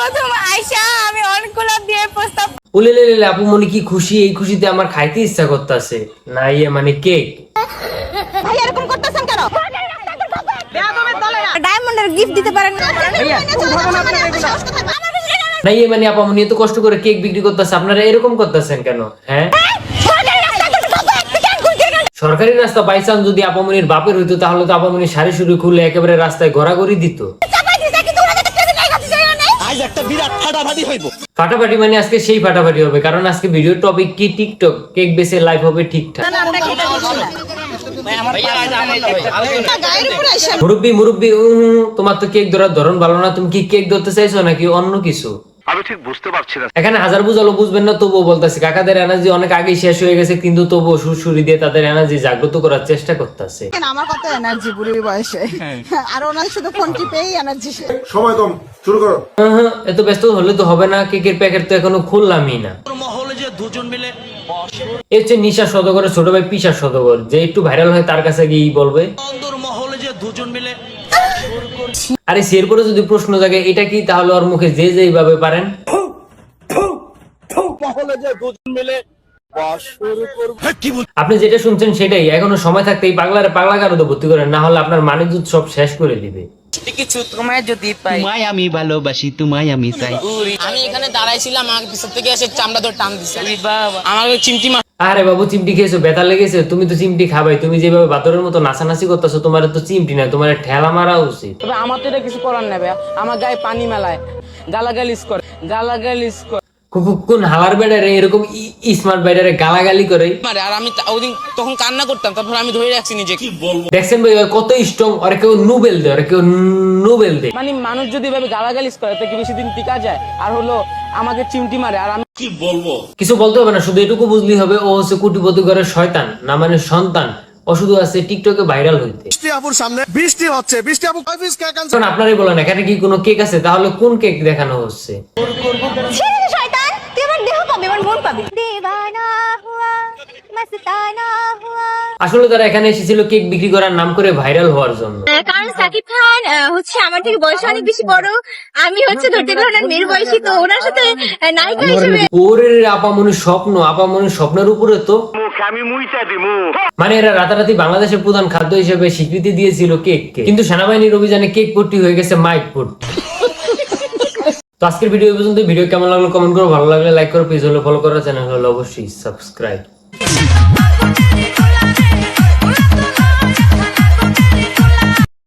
প্রথম আইসা আমি অনেকগুলো প্রস্তাব উলে লে লে আপু মনে কি খুশি? এই খুশিতে আমার খাইতে ইচ্ছা করতেছে। না ইয়ে মানে কেক। ভাই এরকম করতেছেন কেন? ডায়মন্ডের গিফট দিতে পারেন না। না ইয়ে মানে আপা মনি এত কষ্ট করে কেক বিক্রি করতেছে আপনারা এরকম করতেছেন কেন? হ্যাঁ? সরকারি রাস্তা বাইচান যদি আপামনির বাপের হইতো তাহলে তো আপামনির শাড়ি শুরু খুলে একেবারে রাস্তায় ঘোরাঘুরি দিত। আজ একটা বিরাট ফাটাফাটি হইব। ফাটাফাটি মানে আজকে সেই ফাটাফাটি হবে কারণ আজকে ভিডিও টপিক কি টিকটক কেক বেসে লাইভ হবে ঠিকঠাক মুরব্বি মুরব্বী উম, তোমার তো কেক ধরার ধরন ভালো না তুমি কি কেক ধরতে চাইছো নাকি অন্য কিছু? আমি ঠিক বুঝতে পারছি না। এখানে হাজার বুঝালো বুঝবেন না তবুও বলতেছি কাকাদের এনার্জি অনেক আগেই শেষ হয়ে গেছে কিন্তু তবুও সুরসুরি দিয়ে তাদের এনার্জি জাগ্রত করার চেষ্টা করতেছে। আমার কত এনার্জি বুড়ি বয়সে? আর ওনার শুধু ফোন টিপেই এনার্জি সময় কম শুরু করো। এত ব্যস্ত হলে তো হবে না কেকের প্যাকেট তো এখনও খুললামই না। মহলে যে দুজন মিলে এ হচ্ছে নিশা সদগরের ছোট ভাই পিসা সদগর যে একটু ভাইরাল হয় তার কাছে গিয়েই বলবে। মহলে যে দুজন মিলে আরে সে এরপরে যদি প্রশ্ন জাগে এটা কি? তাহলে ওর মুখে যে যেইভাবে পারেন। যে দুজন মিলে আপনি যেটা শুনছেন সেটাই। এখনও সময় থাকতে এই পাগলারে পাগলা কারও ভর্তি করেন না হলে আপনার মানিক সব শেষ করে দিবে। কিছু তোমায় যদি পাই তোমায় আমি ভালোবাসি তোমায় আমি চাই। আমি এখানে দাঁড়াইছিলাম আমাকে পিছন থেকে এসে চামড়া ধরে টান দিছে। আমাকে চিমটি আরে বাবু, চিমটি খেয়েছো, ব্যথা লেগেছে, তুমি তো চিমটি খাবাই, তুমি যেভাবে বাতরের মতো নাচানাচি করতেছো, তোমার তো চিমটি না তোমার ঠেলা মারা উচিত। তবে আমার তো এটা কিছু করার নেবে আমার গায়ে পানি মেলায়, গালাগালিস করে গালাগালিস করে। কোন হালার বেডারে এরকম স্মার্ট বেডারে গালাগালি করে। মারে আর আমি ওদিন তখন কান্না করতাম তারপর আমি ধরে রাখছি নিজেকে। দেখছেন ভাই কত স্ট্রং ওরা কেউ নুবেল দেয় ওরা কেউ নুবেল দেয়। মানে মানুষ যদি এভাবে গালাগালিস করে তো কি বেশি দিন টিকা যায়? আর হলো আমাকে চিমটি মারে আর আমি কি বলব? কিছু বলতে হবে না শুধু এটুকু বুঝলেই হবে ও হচ্ছে কোটিপতি ঘরের শয়তান না মানে সন্তান। ও শুধু আছে টিকটকে ভাইরাল হইতে। বৃষ্টি আপুর সামনে বৃষ্টি হচ্ছে বৃষ্টি আপু কয় পিস কেক আনছে এখন আপনারাই বলেন এখানে কি কোনো কেক আছে? তাহলে কোন কেক দেখানো হচ্ছে? পাবি আমার মন পাবি। দেওয়ানা হুয়া মস্তানা হুয়া। আসলে তারা এখানে এসেছিল কেক বিক্রি করার নাম করে ভাইরাল হওয়ার জন্য। কারণ সাকিব খান হচ্ছে আমার থেকে বয়স অনেক বেশি বড়। আমি হচ্ছে ধরতে খানের মেয়ের বয়সী তো ওনার সাথে নায়িকা হিসেবে ওরে আপামনির স্বপ্ন আপামনির স্বপ্নের উপরে তো। আমি মুইটা দিমু মানে এরা রাতারাতি বাংলাদেশের প্রধান খাদ্য হিসেবে স্বীকৃতি দিয়েছিল কেককে। কিন্তু সেনাবাহিনীর অভিযানে কেক ভর্তি হয়ে গেছে মাইক ফুড তো আজকের ভিডিও পর্যন্ত ভিডিও কেমন লাগল কমেন্ট করো, ভালো লাগলে লাইক করো পেজ হলে ফলো করো চ্যানেল হলে অবশ্যই সাবস্ক্রাইব